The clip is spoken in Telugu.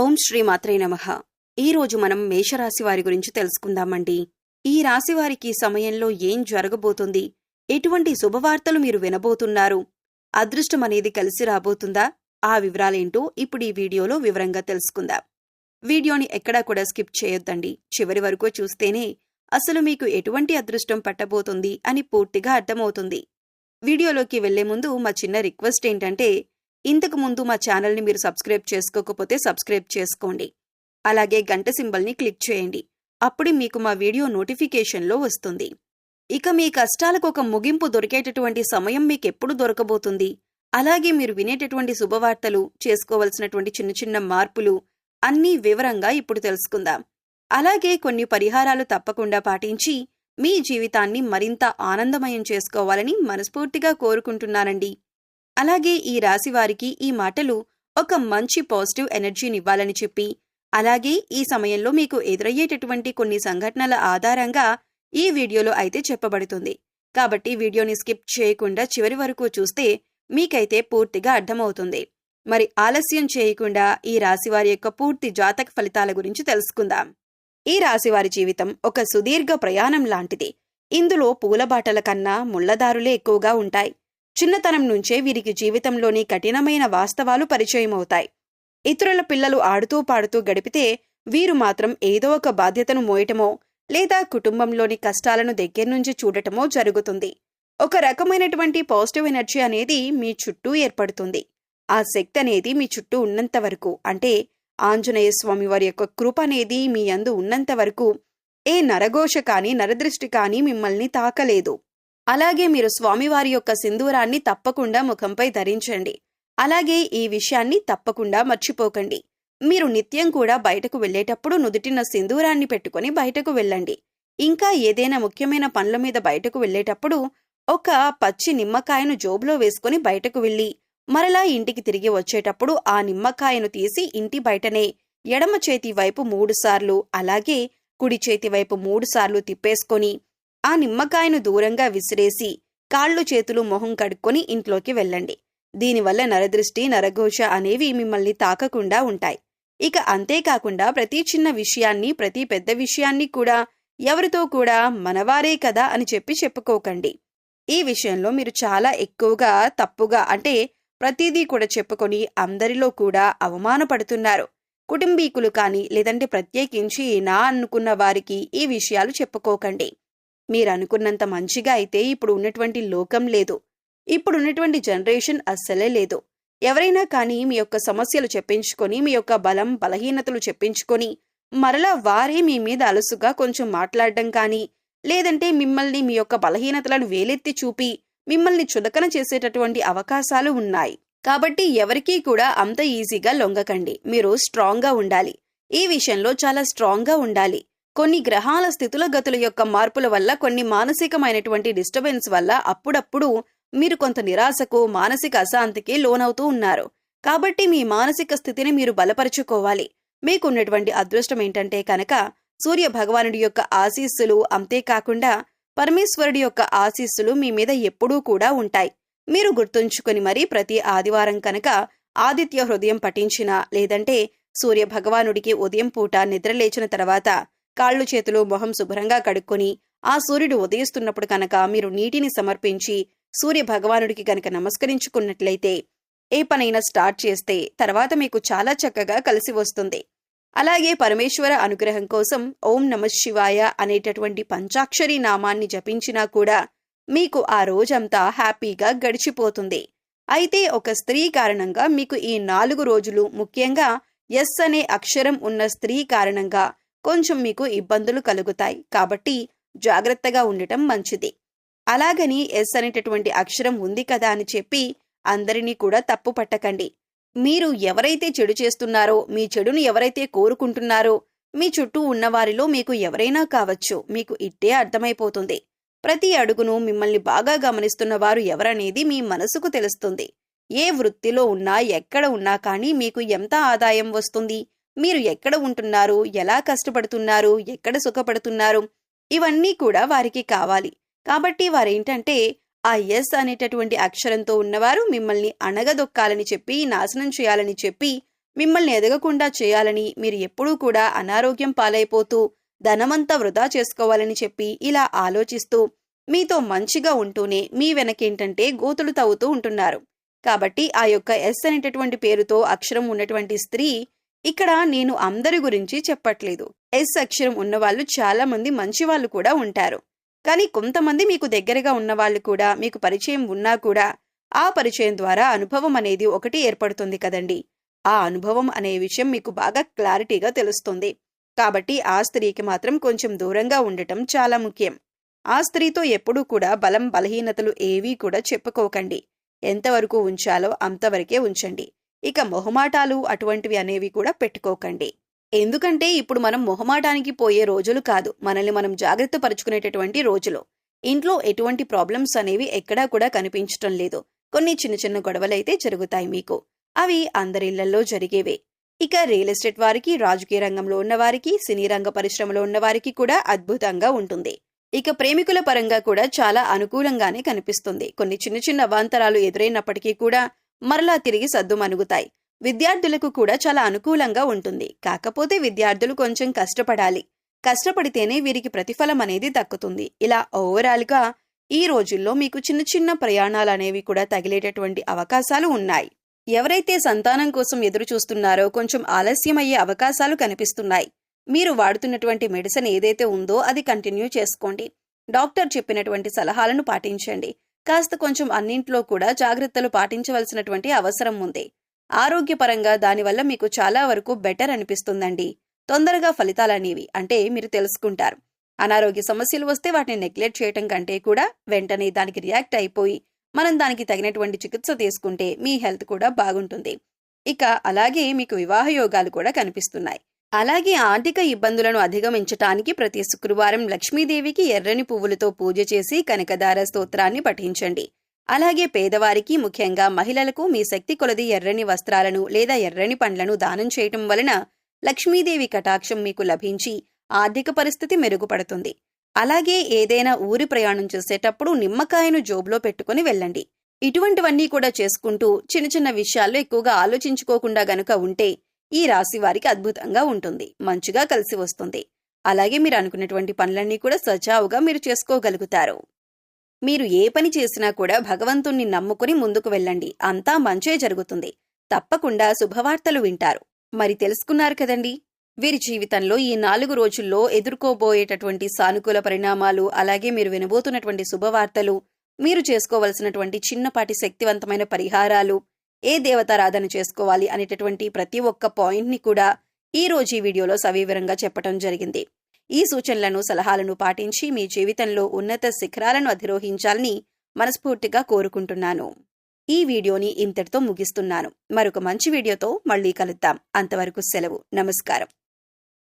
ఓం శ్రీ మాత్రే నమ. ఈరోజు మనం మేషరాశి వారి గురించి తెలుసుకుందామండి. ఈ రాశి వారికి సమయంలో ఏం జరగబోతుంది? ఎటువంటి శుభవార్తలు మీరు వినబోతున్నారు? అదృష్టం అనేది కలిసి రాబోతుందా? ఆ వివరాలేంటో ఇప్పుడు ఈ వీడియోలో వివరంగా తెలుసుకుందాం. వీడియోని ఎక్కడా కూడా స్కిప్ చేయొద్దండి. చివరి వరకు చూస్తేనే అసలు మీకు ఎటువంటి అదృష్టం పట్టబోతుంది అని పూర్తిగా అర్థమవుతుంది. వీడియోలోకి వెళ్ళే ముందు మా చిన్న రిక్వెస్ట్ ఏంటంటే ఇంతకు ముందు మా ఛానల్ని మీరు సబ్స్క్రైబ్ చేసుకోకపోతే సబ్స్క్రైబ్ చేసుకోండి. అలాగే గంట సింబల్ని క్లిక్ చేయండి. అప్పుడు మీకు మా వీడియో నోటిఫికేషన్లో వస్తుంది. ఇక మీ కష్టాలకు ఒక ముగింపు దొరికేటటువంటి సమయం మీకెప్పుడు దొరకబోతుంది? అలాగే మీరు వినేటటువంటి శుభవార్తలు చేసుకోవలసినటువంటి చిన్న చిన్న మార్పులు అన్నీ వివరంగా ఇప్పుడు తెలుసుకుందాం. అలాగే కొన్ని పరిహారాలు తప్పకుండా పాటించి మీ జీవితాన్ని మరింత ఆనందమయం చేసుకోవాలని మనస్ఫూర్తిగా కోరుకుంటున్నానండి. అలాగే ఈ రాశి వారికి ఈ మాటలు ఒక మంచి పాజిటివ్ ఎనర్జీనివ్వాలని చెప్పి అలాగే ఈ సమయంలో మీకు ఎదురయ్యేటటువంటి కొన్ని సంఘటనల ఆధారంగా ఈ వీడియోలో అయితే చెప్పబడుతుంది. కాబట్టి వీడియోని స్కిప్ చేయకుండా చివరి వరకు చూస్తే మీకైతే పూర్తిగా అర్థమవుతుంది. మరి ఆలస్యం చేయకుండా ఈ రాశివారి యొక్క పూర్తి జాతక ఫలితాల గురించి తెలుసుకుందాం. ఈ రాశివారి జీవితం ఒక సుదీర్ఘ ప్రయాణం లాంటిది. ఇందులో పూలబాటల కన్నా ముళ్ళదారులే ఎక్కువగా ఉంటాయి. చిన్నతనం నుంచే వీరికి జీవితంలోని కఠినమైన వాస్తవాలు పరిచయమవుతాయి. ఇతరుల పిల్లలు ఆడుతూ పాడుతూ గడిపితే వీరు మాత్రం ఏదో ఒక బాధ్యతను మోయటమో లేదా కుటుంబంలోని కష్టాలను దగ్గర్నుంచి చూడటమో జరుగుతుంది. ఒక రకమైనటువంటి పాజిటివ్ ఎనర్జీ అనేది మీ చుట్టూ ఏర్పడుతుంది. ఆ శక్తి అనేది మీ చుట్టూ ఉన్నంత వరకు అంటే ఆంజనేయ స్వామి వారి యొక్క కృప అనేది మీ అందు ఉన్నంత వరకు ఏ నరఘోష కానీ నరదృష్టి కానీ మిమ్మల్ని తాకలేదు. అలాగే మీరు స్వామివారి యొక్క సింధూరాన్ని తప్పకుండా ముఖంపై ధరించండి. అలాగే ఈ విషయాన్ని తప్పకుండా మర్చిపోకండి. మీరు నిత్యం కూడా బయటకు వెళ్ళేటప్పుడు నుదుటిన సింధూరాన్ని పెట్టుకుని బయటకు వెళ్ళండి. ఇంకా ఏదైనా ముఖ్యమైన పనుల మీద బయటకు వెళ్ళేటప్పుడు ఒక పచ్చి నిమ్మకాయను జోబులో వేసుకుని బయటకు వెళ్ళి మరలా ఇంటికి తిరిగి వచ్చేటప్పుడు ఆ నిమ్మకాయను తీసి ఇంటి బయటనే ఎడమ చేతి వైపు మూడుసార్లు అలాగే కుడి చేతి వైపు మూడుసార్లు తిప్పేసుకొని ఆ నిమ్మకాయను దూరంగా విసిరేసి కాళ్ళు చేతులు మొహం కడుక్కొని ఇంట్లోకి వెళ్ళండి. దీనివల్ల నరదృష్టి నరఘోష అనేవి మిమ్మల్ని తాకకుండా ఉంటాయి. ఇక అంతేకాకుండా ప్రతి చిన్న విషయాన్ని ప్రతి పెద్ద విషయాన్ని కూడా ఎవరితో కూడా మనవారే కదా అని చెప్పి చెప్పుకోకండి. ఈ విషయంలో మీరు చాలా ఎక్కువగా తప్పుగా అంటే ప్రతిదీ కూడా చెప్పుకొని అందరిలో కూడా అవమానపడుతున్నారు. కుటుంబీకులు కానీ లేదంటే ప్రత్యేకించి నా అనుకున్న వారికి ఈ విషయాలు చెప్పుకోకండి. మీరు అనుకున్నంత మంచిగా అయితే ఇప్పుడు ఉన్నటువంటి లోకం లేదు. ఇప్పుడు ఉన్నటువంటి జనరేషన్ అస్సలే లేదు. ఎవరైనా కానీ మీ యొక్క సమస్యలు చెప్పించుకొని మీ యొక్క బలం బలహీనతలు చెప్పించుకొని మరలా వారే మీ మీద అలసుగా కొంచెం మాట్లాడడం కానీ లేదంటే మిమ్మల్ని మీ యొక్క బలహీనతలను వేలెత్తి చూపి మిమ్మల్ని చులకన చేసేటటువంటి అవకాశాలు ఉన్నాయి. కాబట్టి ఎవరికీ కూడా అంత ఈజీగా లొంగకండి. మీరు స్ట్రాంగ్గా ఉండాలి. ఈ విషయంలో చాలా స్ట్రాంగ్గా ఉండాలి. కొన్ని గ్రహాల స్థితుల గతుల యొక్క మార్పుల వల్ల కొన్ని మానసికమైనటువంటి డిస్టర్బెన్స్ వల్ల అప్పుడప్పుడు మీరు కొంత నిరాశకు మానసిక అశాంతికి లోనవుతూ ఉన్నారు. కాబట్టి మీ మానసిక స్థితిని మీరు బలపరుచుకోవాలి. మీకున్నటువంటి అదృష్టం ఏంటంటే కనుక సూర్య భగవానుడి యొక్క ఆశీస్సులు అంతేకాకుండా పరమేశ్వరుడి యొక్క ఆశీస్సులు మీ మీద ఎప్పుడూ కూడా ఉంటాయి. మీరు గుర్తుంచుకొని మరీ ప్రతి ఆదివారం కనుక ఆదిత్య హృదయం పఠించినా లేదంటే సూర్య భగవానుడికి ఉదయం పూట నిద్రలేచిన తర్వాత కాళ్ళు చేతులు మొహం శుభ్రంగా కడుక్కొని ఆ సూర్యుడు ఉదయిస్తున్నప్పుడు కనుక మీరు నీటిని సమర్పించి సూర్య భగవానుడికి గనక నమస్కరించుకున్నట్లయితే ఏ పనైనా స్టార్ట్ చేస్తే తర్వాత మీకు చాలా చక్కగా కలిసి వస్తుంది. అలాగే పరమేశ్వర అనుగ్రహం కోసం ఓం నమ శివాయ అనేటటువంటి పంచాక్షరి నామాన్ని జపించినా కూడా మీకు ఆ రోజంతా హ్యాపీగా గడిచిపోతుంది. అయితే ఒక స్త్రీ కారణంగా మీకు ఈ నాలుగు రోజులు ముఖ్యంగా ఎస్ అనే అక్షరం ఉన్న స్త్రీ కారణంగా కొంచెం మీకు ఇబ్బందులు కలుగుతాయి. కాబట్టి జాగ్రత్తగా ఉండటం మంచిది. అలాగని ఎస్ అనేటటువంటి అక్షరం ఉంది కదా అని చెప్పి అందరినీ కూడా తప్పు పట్టకండి. మీరు ఎవరైతే చెడు చేస్తున్నారో మీ చెడును ఎవరైతే కోరుకుంటున్నారో మీ చుట్టూ ఉన్నవారిలో మీకు ఎవరైనా కావచ్చు. మీకు ఇట్టే అర్థమైపోతుంది. ప్రతి అడుగును మిమ్మల్ని బాగా గమనిస్తున్న వారు ఎవరనేది మీ మనసుకు తెలుస్తుంది. ఏ వృత్తిలో ఉన్నా ఎక్కడ ఉన్నా కానీ మీకు ఎంత ఆదాయం వస్తుంది? మీరు ఎక్కడ ఉంటున్నారు? ఎలా కష్టపడుతున్నారు? ఎక్కడ సుఖపడుతున్నారు? ఇవన్నీ కూడా వారికి కావాలి. కాబట్టి వారేంటంటే ఆ ఎస్ అనేటటువంటి అక్షరంతో ఉన్నవారు మిమ్మల్ని అణగదొక్కాలని చెప్పి నాశనం చేయాలని చెప్పి మిమ్మల్ని ఎదగకుండా చేయాలని మీరు ఎప్పుడూ కూడా అనారోగ్యం పాలైపోతూ ధనమంతా వృధా చేసుకోవాలని చెప్పి ఇలా ఆలోచిస్తూ మీతో మంచిగా ఉంటూనే మీ వెనకేంటంటే గోతులు తవ్వుతూ ఉంటున్నారు. కాబట్టి ఆ యొక్క ఎస్ అనేటటువంటి పేరుతో అక్షరం ఉన్నటువంటి స్త్రీ ఇక్కడ నేను అందరి గురించి చెప్పట్లేదు. ఎస్ అక్షరం ఉన్నవాళ్ళు చాలా మంది మంచి వాళ్ళు కూడా ఉంటారు. కానీ కొంతమంది మీకు దగ్గరగా ఉన్నవాళ్ళు కూడా మీకు పరిచయం ఉన్నా కూడా ఆ పరిచయం ద్వారా అనుభవం అనేది ఒకటి ఏర్పడుతుంది కదండి. ఆ అనుభవం అనే విషయం మీకు బాగా క్లారిటీగా తెలుస్తుంది. కాబట్టి ఆ స్త్రీకి మాత్రం కొంచెం దూరంగా ఉండటం చాలా ముఖ్యం. ఆ స్త్రీతో ఎప్పుడూ కూడా బలం బలహీనతలు ఏవీ కూడా చెప్పుకోకండి. ఎంతవరకు ఉంచాలో అంతవరకే ఉంచండి. ఇక మొహమాటాలు అటువంటివి అనేవి కూడా పెట్టుకోకండి. ఎందుకంటే ఇప్పుడు మనం మొహమాటానికి పోయే రోజులు కాదు. మనల్ని మనం జాగ్రత్త పరుచుకునేటటువంటి రోజులు. ఇంట్లో ఎటువంటి ప్రాబ్లమ్స్ అనేవి ఎక్కడా కూడా కనిపించటం లేదు. కొన్ని చిన్న చిన్న గొడవలైతే జరుగుతాయి మీకు. అవి అందరిళ్ళలో జరిగేవే. ఇక రియల్ ఎస్టేట్ వారికి రాజకీయ రంగంలో ఉన్నవారికి సినీ రంగ పరిశ్రమలో ఉన్నవారికి కూడా అద్భుతంగా ఉంటుంది. ఇక ప్రేమికుల పరంగా కూడా చాలా అనుకూలంగానే కనిపిస్తుంది. కొన్ని చిన్న చిన్న అవాంతరాలు ఎదురైనప్పటికీ కూడా మరలా తిరిగి సద్దుమణుగుతాయి విద్యార్థులకు కూడా చాలా అనుకూలంగా ఉంటుంది. కాకపోతే విద్యార్థులు కొంచెం కష్టపడాలి. కష్టపడితేనే వీరికి ప్రతిఫలం అనేది దక్కుతుంది. ఇలా ఓవరాల్గా ఈ రోజుల్లో మీకు చిన్న చిన్న ప్రయాణాలు అనేవి కూడా తగిలేటటువంటి అవకాశాలు ఉన్నాయి. ఎవరైతే సంతానం కోసం ఎదురు చూస్తున్నారో కొంచెం ఆలస్యమయ్యే అవకాశాలు కనిపిస్తున్నాయి. మీరు వాడుతున్నటువంటి మెడిసిన్ ఏదైతే ఉందో అది కంటిన్యూ చేసుకోండి. డాక్టర్ చెప్పినటువంటి సలహాలను పాటించండి. కాస్త కొంచెం అన్నింట్లో కూడా జాగ్రత్తలు పాటించవలసినటువంటి అవసరం ఉంది. ఆరోగ్యపరంగా దానివల్ల మీకు చాలా వరకు బెటర్ అనిపిస్తుందండి. తొందరగా ఫలితాలనేవి అంటే మీరు తెలుసుకుంటారు. అనారోగ్య సమస్యలు వస్తే వాటిని నెగ్లెక్ట్ చేయటం కంటే కూడా వెంటనే దానికి రియాక్ట్ అయిపోయి మనం దానికి తగినటువంటి చికిత్స తీసుకుంటే మీ హెల్త్ కూడా బాగుంటుంది. ఇక అలాగే మీకు వివాహ యోగాలు కూడా కనిపిస్తున్నాయి. అలాగే ఆర్థిక ఇబ్బందులను అధిగమించటానికి ప్రతి శుక్రవారం లక్ష్మీదేవికి ఎర్రని పువ్వులతో పూజ చేసి కనకదార స్తోత్రాన్ని పఠించండి. అలాగే పేదవారికి ముఖ్యంగా మహిళలకు మీ శక్తి కొలది ఎర్రని వస్త్రాలను లేదా ఎర్రని పండ్లను దానం చేయటం వలన లక్ష్మీదేవి కటాక్షం మీకు లభించి ఆర్థిక పరిస్థితి మెరుగుపడుతుంది. అలాగే ఏదైనా ఊరి ప్రయాణం చేసేటప్పుడు నిమ్మకాయను జోబులో పెట్టుకుని వెళ్ళండి. ఇటువంటివన్నీ కూడా చేసుకుంటూ చిన్న చిన్న విషయాల్లో ఎక్కువగా ఆలోచించుకోకుండా గనుక ఉంటే ఈ రాశి వారికి అద్భుతంగా ఉంటుంది. మంచిగా కలిసి వస్తుంది. అలాగే మీరు అనుకున్నటువంటి పనులన్నీ కూడా సజావుగా మీరు చేసుకోగలుగుతారు. మీరు ఏ పని చేసినా కూడా భగవంతుణ్ణి నమ్ముకుని ముందుకు వెళ్ళండి. అంతా మంచే జరుగుతుంది. తప్పకుండా శుభవార్తలు వింటారు. మరి తెలుసుకున్నారు కదండి? వీరి జీవితంలో ఈ నాలుగు రోజుల్లో ఎదుర్కోబోయేటటువంటి సానుకూల పరిణామాలు అలాగే మీరు వినబోతున్నటువంటి శుభవార్తలు మీరు చేసుకోవలసినటువంటి చిన్నపాటి శక్తివంతమైన పరిహారాలు ఏ దేవతారాధన చేసుకోవాలి అనేటటువంటి ప్రతి ఒక్క పాయింట్ని కూడా ఈ రోజు ఈ వీడియోలో సవివరంగా చెప్పటం జరిగింది. ఈ సూచనలను సలహాలను పాటించి మీ జీవితంలో ఉన్నత శిఖరాలను అధిరోహించాలని మనస్ఫూర్తిగా కోరుకుంటున్నాను. ఈ వీడియోని ఇంతటితో ముగిస్తున్నాను. మరొక మంచి వీడియోతో మళ్ళీ కలుద్దాం. అంతవరకు సెలవు. నమస్కారం.